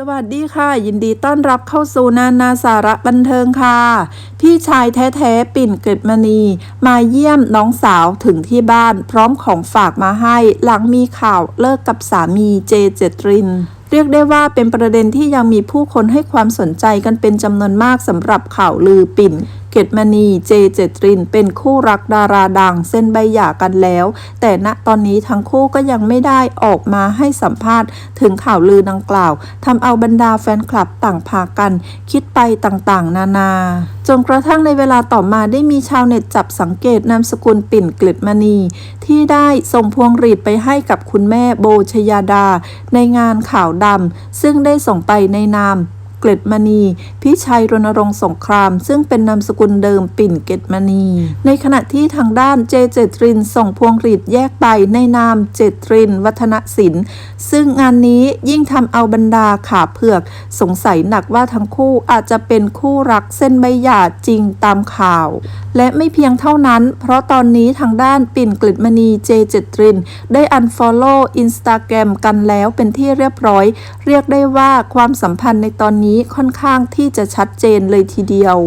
สวัสดีค่ะ ยินดีต้อนรับเข้าสู่นานาสาระบันเทิงค่ะ พี่ชายแท้ๆ ปิ่นเกตมณี มาเยี่ยมน้องสาวถึงที่บ้าน พร้อมของฝากมาให้ หลังมีข่าวเลิกกับสามีเจเจตริน เรียกได้ว่าเป็นประเด็นที่ยังมีผู้คนให้ความสนใจกันเป็นจำนวนมากสำหรับข่าวลือปิ่น กตมณีเจเจตริน เป็นคู่รักดาราดังเส้นใบหย่ากันแล้ว แต่ณตอนนี้ทั้งคู่ก็ยังไม่ได้ออกมาให้สัมภาษณ์ ถึงข่าวลือดังกล่าวทำเอาบรรดาแฟนคลับต่างพากัน คิดไปต่างๆ นานาจนกระทั่งในเวลาต่อมาได้มีชาวเน็ตจับสังเกตนามสกุลปิ่นเกล็ดมณี ที่ได้ส่งพวงหรีดไปให้กับคุณแม่โบชยาดา ในงานข่าวดำซึ่งได้ส่งไปในนาม กล็ดมณีพี่ชัยรณรงค์สงคราม ซึ่งเป็นนามสกุลเดิมปิ่นเกล็ดมณี ในขณะที่ทางด้านเจเจตรินส่งพวงหรีดแยกไปในนามเจตริน วัฒนศิลป์ ซึ่งงานนี้ยิ่งทำเอาบรรดาขาเผือก สงสัยหนักว่าทั้งคู่อาจจะเป็นคู่รักเส้นใบหย่าจริงตามข่าว และไม่เพียงเท่านั้น เพราะตอนนี้ทางด้านปิ่นกฤตมณีเจเจตริน ได้ unfollow Instagram กันแล้วเป็นที่เรียบร้อย เรียกได้ว่าความสัมพันธ์ในตอนนี้นี้ค่อนข้างที่จะชัดเจนเลยทีเดียว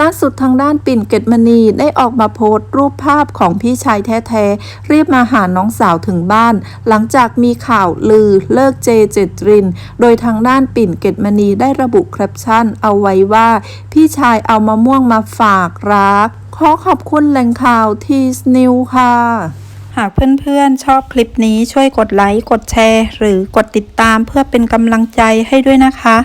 ล่าสุดทางด้านปิ่นเกตมณีได้ออกมาโพสต์รูปภาพของพี่ชายแท้ๆ รีบมาหาน้องสาวถึงบ้าน หลังจากมีข่าวลือเลิกเจเจตริน โดยทางด้านปิ่นเกตมณีได้ระบุแคปชั่น เอาไว้ว่า พี่ชายเอามะม่วงมาฝากรัก ขอขอบคุณแหล่งข่าวทีสนิวค่ะหากเพื่อนๆ ชอบคลิปนี้ช่วยกดไลค์ กดแชร์ หรือกดติดตามเพื่อเป็นกำลังใจให้ด้วยนะคะ